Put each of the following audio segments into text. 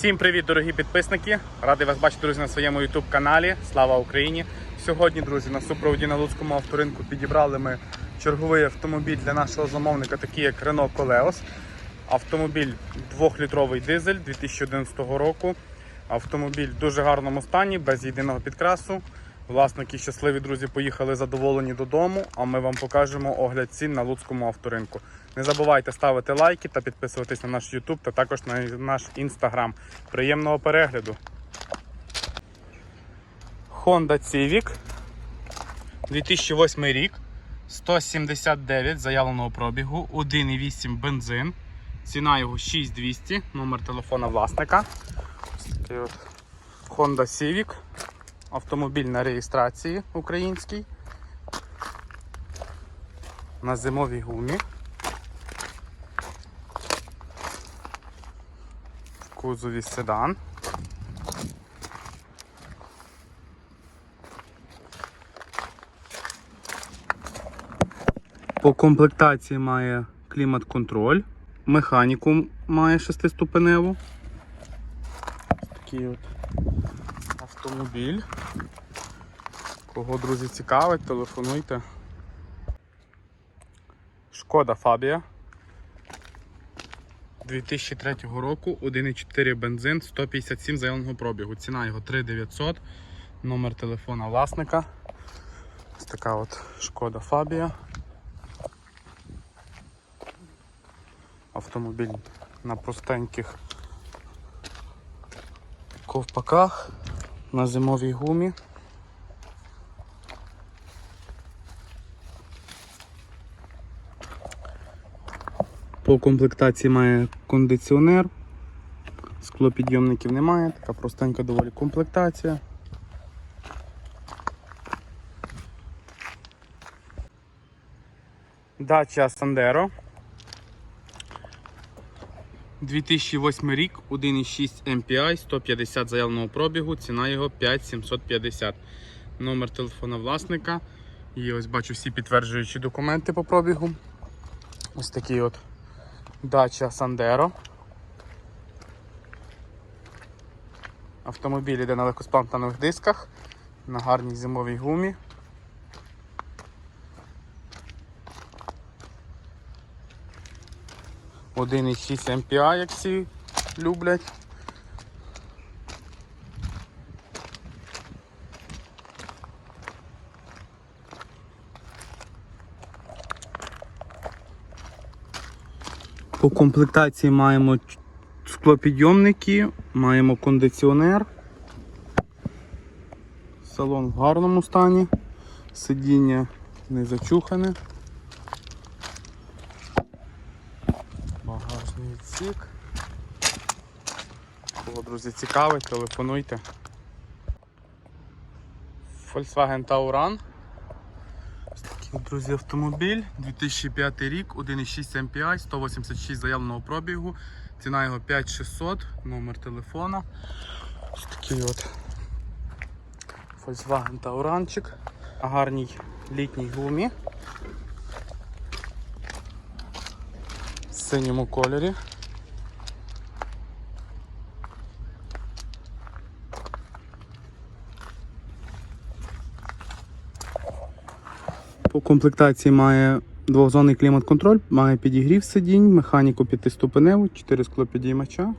Всім привіт, дорогі підписники! Радий вас бачити, друзі, на своєму YouTube каналі. Слава Україні! Сьогодні, друзі, на супроводі на Луцькому авторинку підібрали ми черговий автомобіль для нашого замовника, такий як Renault Coleos. Автомобіль 2-літровий дизель 2011 року. Автомобіль в дуже гарному стані, без єдиного підкрасу. Власники щасливі друзі поїхали задоволені додому, а ми вам покажемо огляд цін на Луцькому авторинку. Не забувайте ставити лайки та підписуватись на наш YouTube та також на наш Instagram. Приємного перегляду. Honda Civic 2008 рік. 179 заявленого пробігу, 1,8 бензин. Ціна його 6200, номер телефона власника. От Honda Civic. Автомобіль на реєстрації український. На зимовій гумі. Кузові седан. По комплектації має клімат-контроль, механіку має шестиступеневу. Такий от автомобіль. Кого, друзі, цікавить, телефонуйте. Шкода Фабія. 2003 року 1,4 бензин, 157 заявленого пробігу. Ціна його 3900, номер телефона власника. Ось така от шкода Фабія. Автомобіль на простеньких ковпаках, на зимовій гумі. По комплектації має кондиціонер, склопідйомників немає, така простенька доволі комплектація. Дача Сандеро. 2008 рік, 1,6 MPI, 150 заявленого пробігу, ціна його 5750. Номер телефона власника. І ось бачу всі підтверджуючі документи по пробігу. Ось такий от дача Сандеро. Автомобіль йде на легкоспамтаних дисках, на гарній зимовій гумі. Один із 6 MPI, як всі люблять. По комплектації маємо склопідйомники, маємо кондиціонер. Салон в гарному стані, сидіння не зачухане. Багажний відсік. Кого, друзі, цікавить, телефонуйте. Volkswagen Tauran. Друзі, автомобіль. 2005 рік, 1,6 MPI, 186 заявленого пробігу. Ціна його 5600, номер телефона. Ось такий от Volkswagen Tauranчик. На гарній літній гумі. В синьому кольорі. Комплектації має двохзонний клімат-контроль, має підігрів сидінь, механіку п'ятиступеневу, 4 склопідіймача.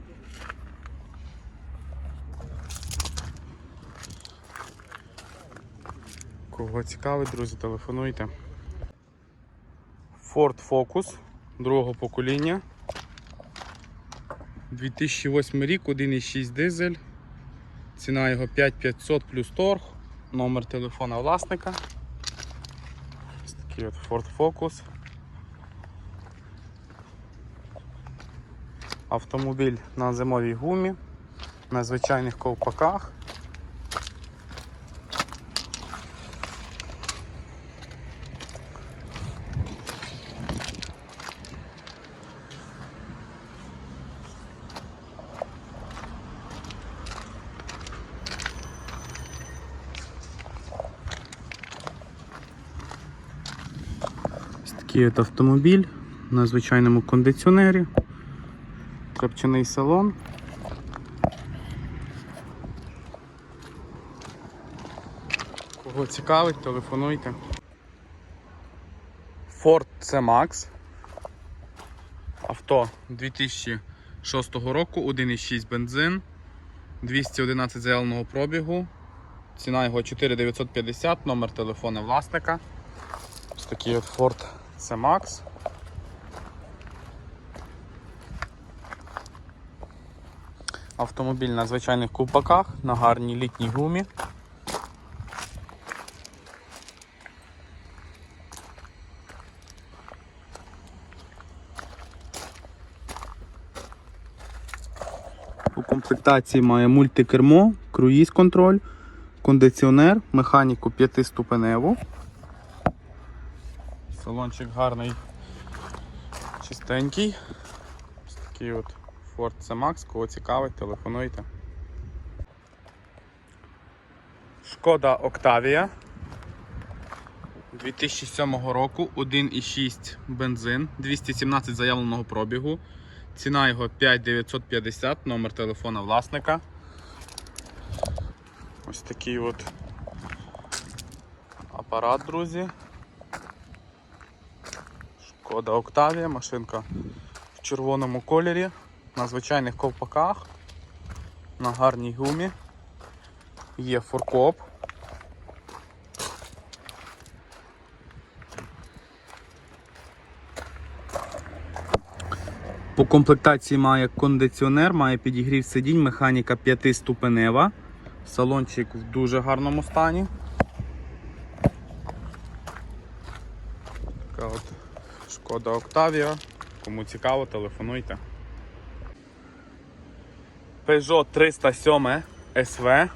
Кого цікавить, друзі, телефонуйте. Ford Focus другого покоління. 2008 рік, 1,6 дизель. Ціна його 5500 плюс торг. Номер телефона власника. Такий от Ford Focus. Автомобіль на зимовій гумі, на звичайних ковпаках. Такий от автомобіль на звичайному кондиціонері, крапчаний салон. Кого цікавить, телефонуйте. Ford C Max. Авто 2006 року, 1,6 бензин, 211 заявленого пробігу, ціна його 4950, номер телефона власника. Ось такий от Ford C-Max. Автомобіль на звичайних ковпаках, на гарній літній гумі. У комплектації має мультикермо, круїз контроль, кондиціонер, механіку 5-ступеневу. Салончик гарний, чистенький. Ось такий от Ford C-Max, кого цікавить, телефонуйте. Шкода Octavia 2007 року, 1,6 бензин, 217 заявленого пробігу. Ціна його 5950, номер телефона власника. Ось такий от апарат, друзі. Шкода Octavia, машинка в червоному кольорі, на звичайних ковпаках, на гарній гумі. Є форкоп. По комплектації має кондиціонер, має підігрів сидінь, механіка 5-ступенева. Салончик в дуже гарному стані. Така от шкода Octavia. Кому цікаво, телефонуйте. Peugeot 307 SV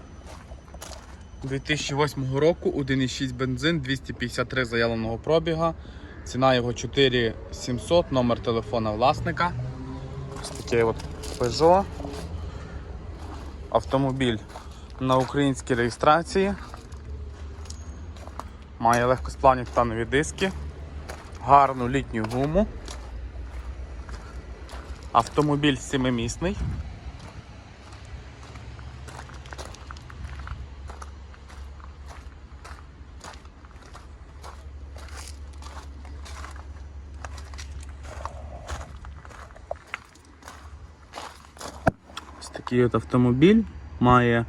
2008 року, 1,6 бензин, 253 заявленого пробіга. Ціна його 4700, номер телефона власника. Ось такий от Peugeot. Автомобіль на українській реєстрації. Має легкосплавні титанові диски, гарну літню гуму. Автомобіль семимісний. Ось такий от автомобіль. Має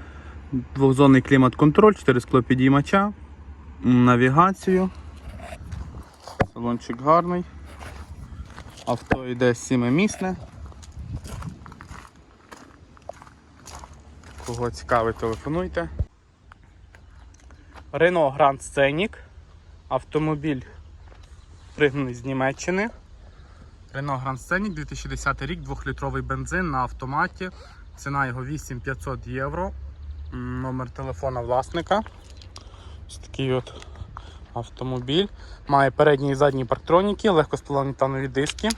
двохзонний клімат-контроль, 4 склопідіймача, навігацію. Салончик гарний. Авто йде сімимісне. Кого цікавить, телефонуйте. Renault Grand Scenic. Автомобіль пригнаний з Німеччини. Renault Grand Scenic 2010 рік, 2-літровий бензин на автоматі. Ціна його 8500 євро. Номер телефона власника. Ось такий от автомобіль. Має передні і задні парктроніки, танові диски.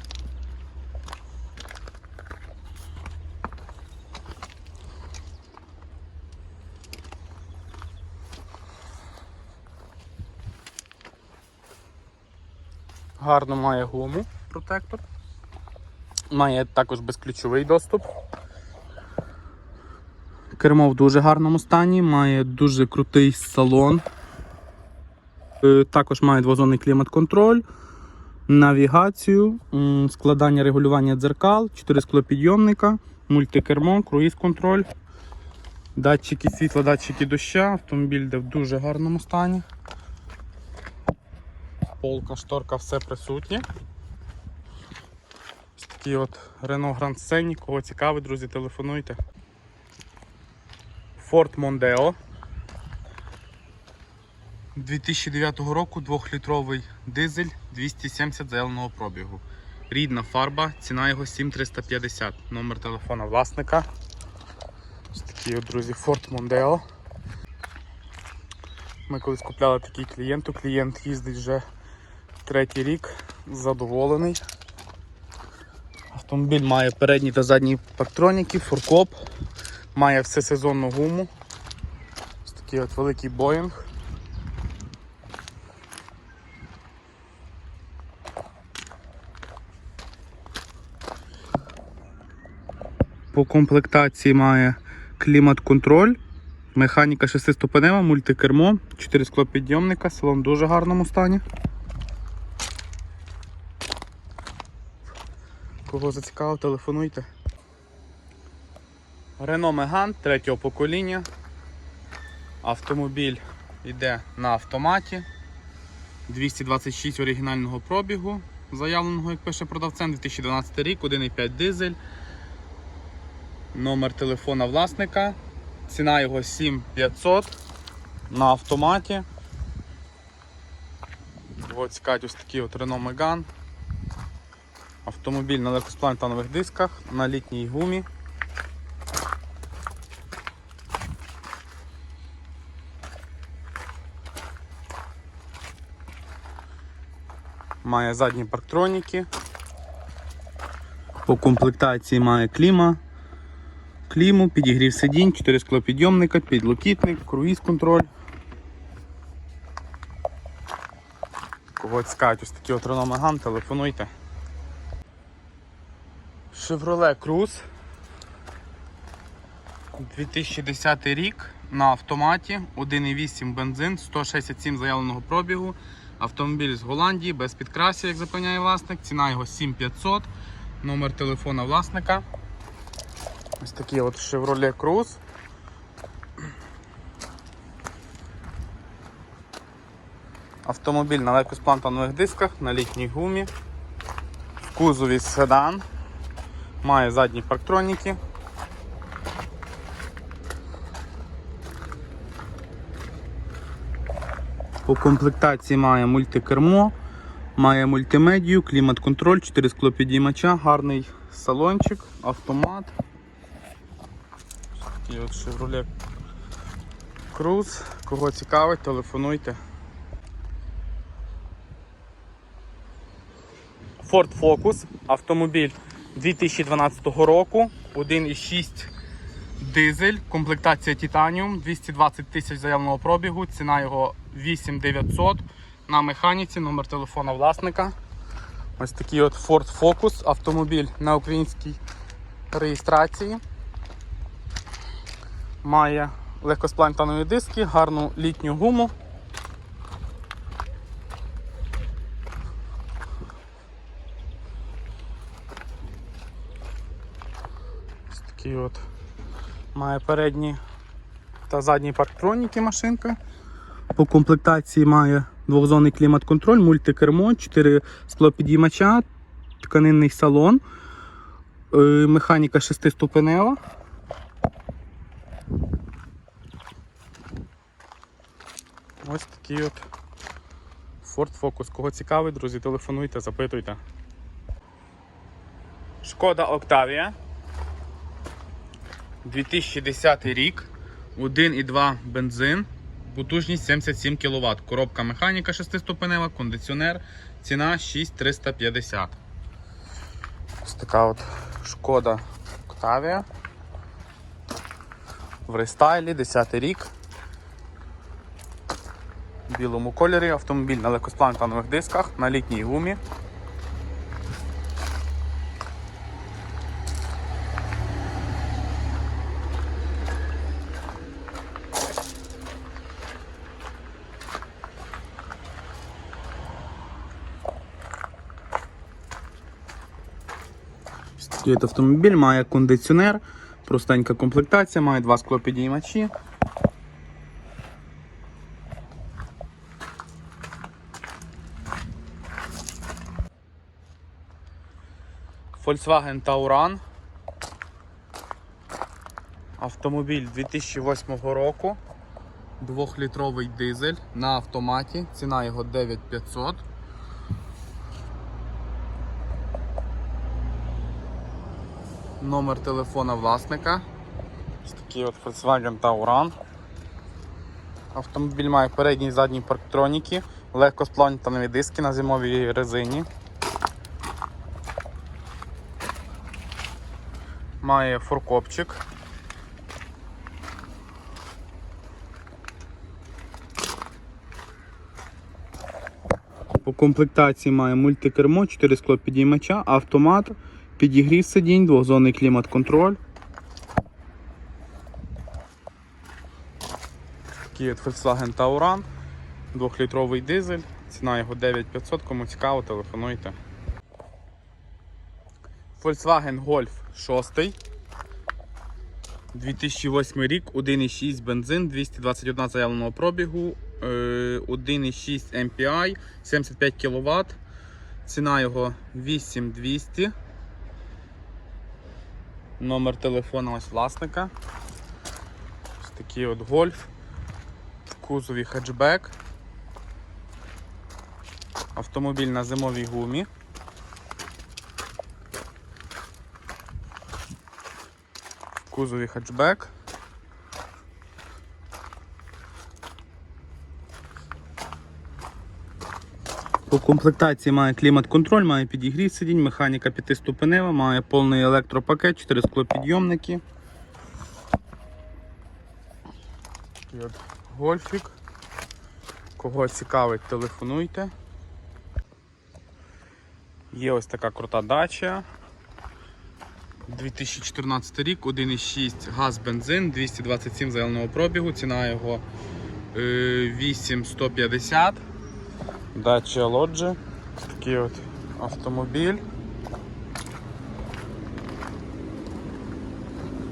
Гарно має гуму протектор. Має також безключовий доступ. Кермо в дуже гарному стані, має дуже крутий салон. Е, Також має двозонний клімат-контроль, навігацію, складання регулювання дзеркал, 4 склопідйомника, мультикермо, круїз-контроль, датчики світла, датчики дощу, автомобіль йде в дуже гарному стані. Полка, шторка, все присутнє. Ось такий от Renault Grand Scenic, кого цікавить, друзі, телефонуйте. Ford Mondeo 2009 року 2-літровий дизель 270 заявленого пробігу. Рідна фарба, ціна його 7350. Номер телефона власника. Ось такий друзі, Ford Mondeo. Ми колись купляли такий клієнту. Клієнт їздить вже третій рік, задоволений. Автомобіль має передні та задні парктроніки, фуркоп, має всесезонну гуму. Ось такий от великий боїнг. По комплектації має клімат-контроль, Механіка шестиступенева, мультикермо, 4 склопідйомника, салон в дуже гарному стані. Кого зацікавив, телефонуйте. Renault Megane третього покоління. Автомобіль йде на автоматі. 226 оригінального пробігу, заявленого, як пише продавцем, 2012 рік, 1,5 дизель. Номер телефона власника. Ціна його 7500 на автоматі. Ось цікавить ось такий от Renault Megane. Автомобіль на легкосплантанових дисках, на літній гумі. Має задні парктроніки. По комплектації має кліма, кліму, підігрів сидінь, 4 склопідйомника, підлокітник, круїз контроль. Кого цікавить ось такий от Renault Megane, телефонуйте. Chevrolet Cruze 2010 рік на автоматі, 1,8 бензин, 167 заявленого пробігу. Автомобіль з Голландії, без підкрасів, як запевняє власник. Ціна його 7500. Номер телефона власника. Ось такий от Chevrolet Cruze. Автомобіль на легкосплантанових дисках, на літній гумі. В кузові седан. Має задні парктроніки. По комплектації має мультикермо, має мультимедію, клімат-контроль, 4 склопідіймача, гарний салончик, автомат. Такий от Chevrolet Cruze. Кого цікавить, телефонуйте. Ford Focus, автомобіль 2012 року, 1,6 дизель, комплектація Titanium, 220 тисяч заявленого пробігу, ціна його 8900 на механіці, номер телефона власника. Ось такий от Ford Focus, автомобіль на українській реєстрації. Має легкосплантанові диски, гарну літню гуму. Ось такий от має передні та задні парктроніки машинка. По комплектації має двохзонний клімат-контроль, мультикермо, 4 склопідіймача, тканинний салон, е, механіка 6-ступенева. Ось такий от Ford Focus. Кого цікавить, друзі, телефонуйте, запитуйте. Шкода Octavia. 2010 рік, 1,2 бензин, потужність 77 кВт. Коробка механіка 6-ступенева, кондиціонер, ціна 6350. Ось така от шкода Octavia. В рестайлі, 10 рік. В білому кольорі, автомобіль на легкосплантанових дисках, на літній гумі. Автомобіль має кондиціонер, простенька комплектація, має два склопідіймачі. Volkswagen Tauran. Автомобіль 2008 року. Двохлітровий дизель на автоматі. Ціна його 9500. Номер телефона власника. Ось такий от Volkswagen Tauran. Автомобіль має передні і задні парктроніки, легкосплантанові диски на зимовій резині. Має фуркопчик. По комплектації має мультикермо, 4 склопідіймача, автомат, підігрів сидінь, двохзонний клімат-контроль. такий Volkswagen Tauran, 2-літровий дизель, ціна його 9500, кому цікаво, телефонуйте. Volkswagen Golf 6. 2008 рік, 1,6 бензин, 221 заявленого пробігу, е, 1,6 MPI, 75 кВт. Ціна його 8200. Номер телефона ось власника. Ось такий от гольф. В кузові хетчбек. Автомобіль на зимовій гумі. В кузові хетчбек. Комплектації має клімат-контроль, має підігрів сидінь, механіка п'ятиступенева, має повний електропакет, 4 склопідйомники. Гольфік. Кого цікавить, телефонуйте. Є ось така крута дача. 2014 рік, 1,6 газ бензин, 227 заявленого пробігу, ціна його е, 8150. Дача Лоджі. Такий от автомобіль.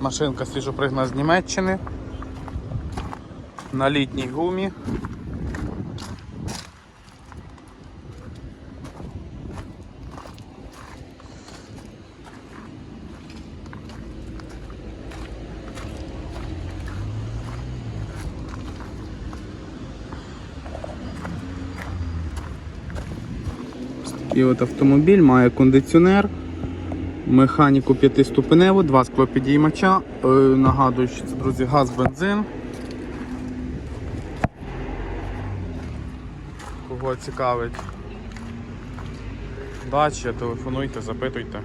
Машинка свіжопригнана з Німеччини. На літній гумі. Такий от автомобіль має кондиціонер, механіку п'ятиступеневу, два склопідіймача. Е, нагадую, що це, друзі, газ, бензин. Кого цікавить дача, телефонуйте, запитуйте.